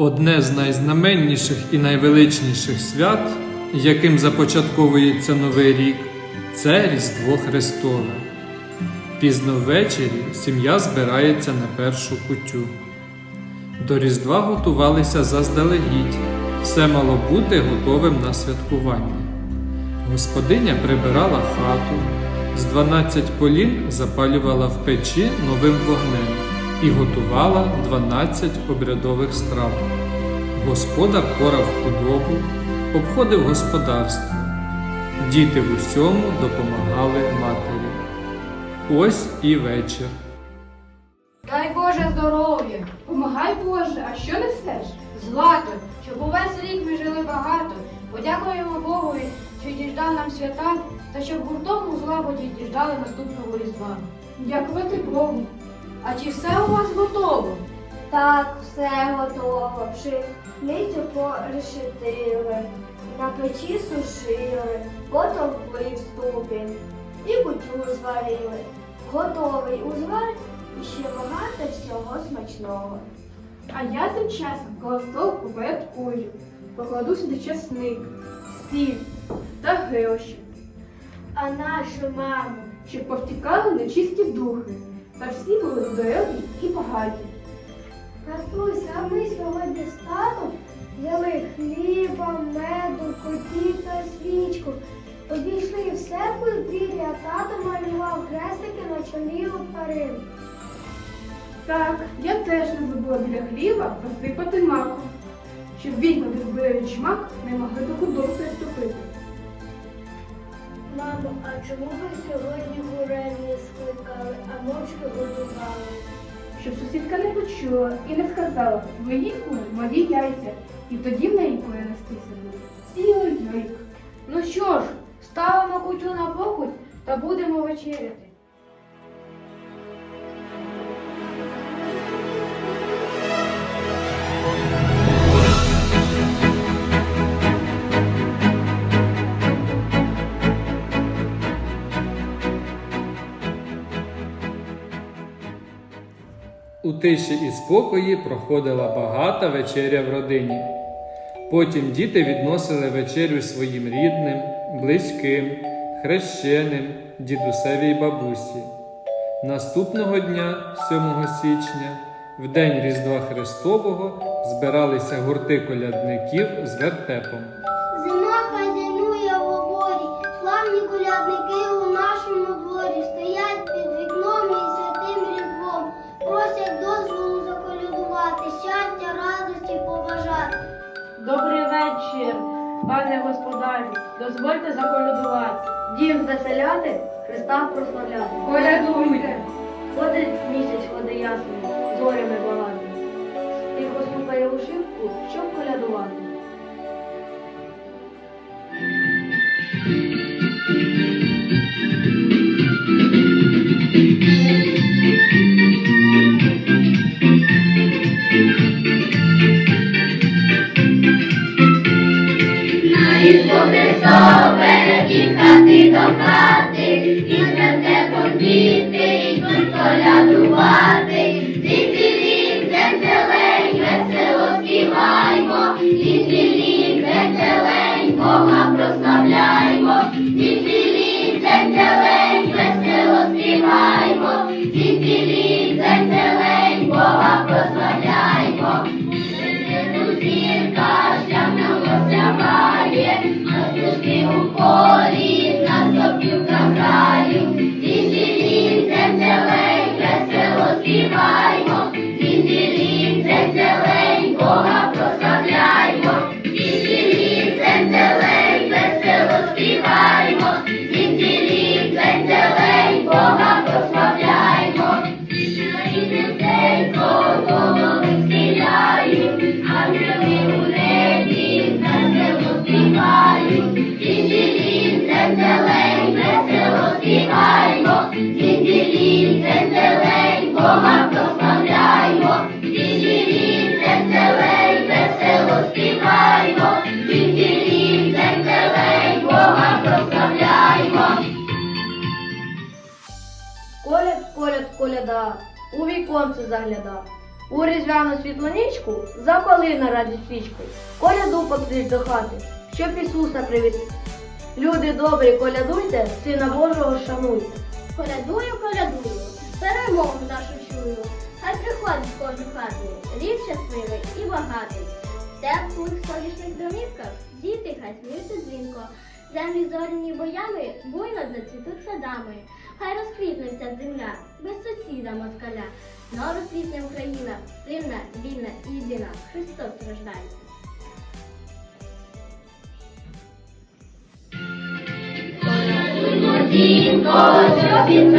Одне з найзнаменніших і найвеличніших свят, яким започатковується Новий рік, це Різдво Христове. Пізно ввечері сім'я збирається на першу кутю. До Різдва готувалися заздалегідь, все мало бути готовим на святкування. Господиня прибирала хату, з 12 полін запалювала в печі новим вогнем і готувала 12 обрядових страв. Господар порав худобу, обходив господарство. Діти в усьому допомагали матері. Ось і вечір. Дай Боже здоров'я, Помагай Боже, а що несеш? злато, щоб увесь рік ми жили багато. Подякуємо Богові, що діждав нам свята, та щоб гуртом у злагоді діждали наступного різдва. Дякувати Богу. А чи все у вас готово? Так, все готово. Пшеницю порешетили, на печі сушили, потовкли в ступінь і кутю зварили. Готовий узвар і ще багато всього смачного. А я тим часом коло столу порядкую. Покладу сюди часник, сіль та гроші, А нашу маму щоб повтікали нечисті духи, та всі були здорові і багаті. Катусь, а ми сьогодні з татом взяли хліба, меду, коті та свічку. Обійшли все подвір'я, тато малював хрестики на чолі у тварин. Так, я теж не забула біля хліба посипати маком, щоб відьми, відбираючи мак, не могли до худоби приступити. Мамо, а чому ви сьогодні гурей не скликали, а мовчки годували? Щоб сусідка не почула і не сказала, ви їй мої яйця, і тоді в неї кури нестися будуть. Цілий рік. Ну що ж, ставимо кутю на покуть та будемо вечеряти. У тиші і спокої проходила багата вечеря в родині. Потім діти відносили вечерю своїм рідним, близьким, хрещеним, дідусеві й бабусі. Наступного дня, 7 січня, в день Різдва Христового, збиралися гурти колядників з вертепом. Пане господарю. Дозвольте заколядувати. Дім заселяти, Христа прославляти. Колядуйте! Ходить місяць, ходи ясний, зорями багатий. Тихо слухає у шибку, щоб колядувати. Прославляймо. Бога прославляймо. Зізілі, зелень, весело співаймо, зізілі, зелень, Бога прославляймо. Коляд, коляд, коляда, у віконце загляда. У різдвяну світлонічку запали на раді свічку, коляду поклич до хати, щоб Ісуса привіт. Люди добрі, колядуйте, Сина Божого шануйте. Колядую, колядую, перемогу нашу чую. Хай приходить в кожну хату, рід щасливий і багатий. Теплих сонячних домівках діти хай сміються дзвінко. Землі зоряні боями буйно зацвітуть садами. Хай розквітнеться земля без сусіда москаля. Но розквітне Україна, сильна, вільна і єдина. Христос рождається. Дінко, щоб він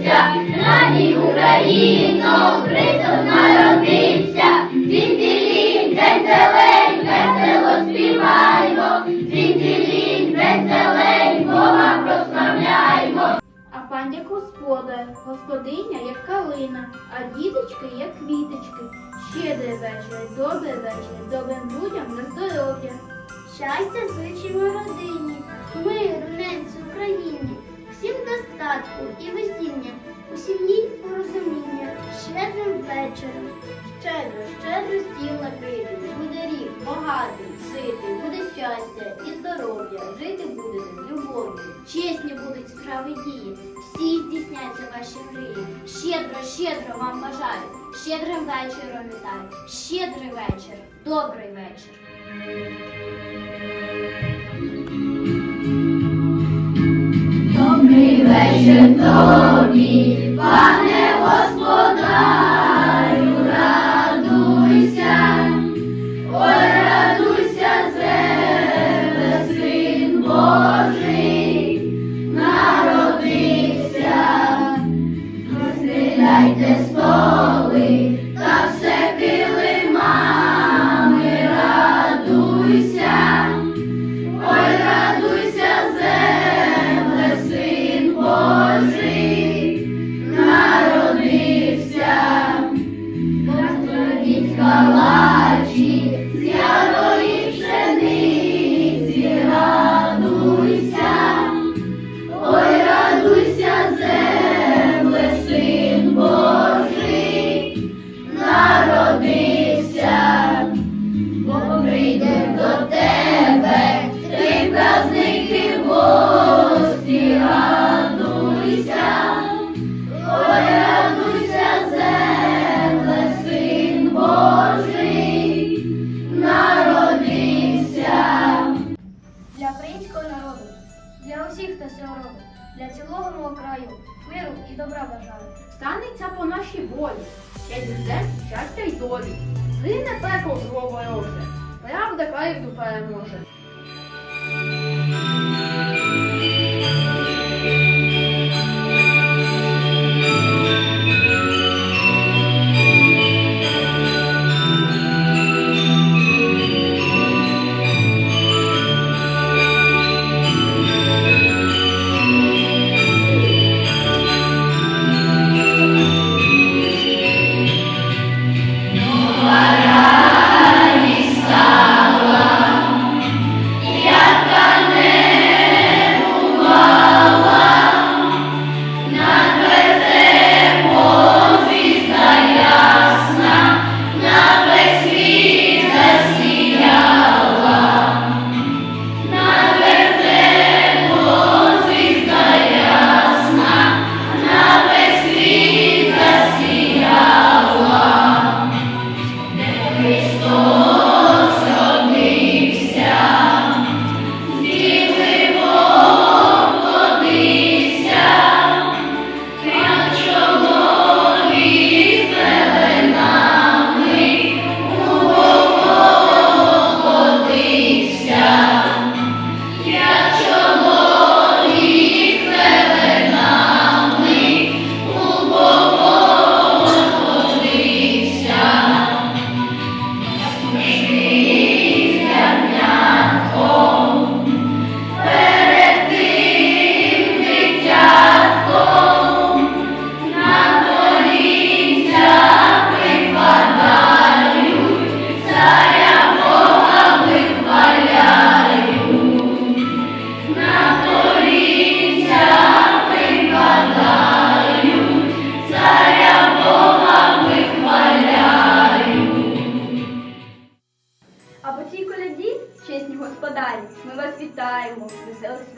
веселився, радій Україно, Христос народився, Дзвінцілінь, дзень-зелень, весело співаймо, Дзвінцілінь, дзень-зелень, Бога прославляймо. А пан як господар, господиня як калина, а діточки як квіточки. Щедрий вечір, добрий вечір, добрим людям на здоров'я. Щастя зичимо родині, миру, ненці Україні, всім достатку і весіння, у сім'ї порозуміння, щедрим вечором. Щедро, щедро стіл накритий, буде рік багатий, ситий, буде щастя і здоров'я, жити будете з любов'ю. Чесні будуть справи дії, всі здійсняться ваші мрії. Щедро, щедро вам бажаю, щедрим вечором вітаю, щедрий вечір, добрий вечір. Добрий вечір тобі, долі. Згине пекло зло вороже, правда краю переможе.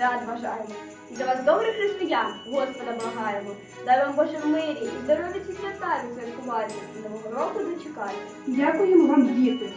Свят бажаємо. І за вас, добрих християн, Господа благаємо. Дай вам Боже в мирі і здоров'я ці свята відсвяткувати, і нового року дочекайте. Дякуємо вам, діти.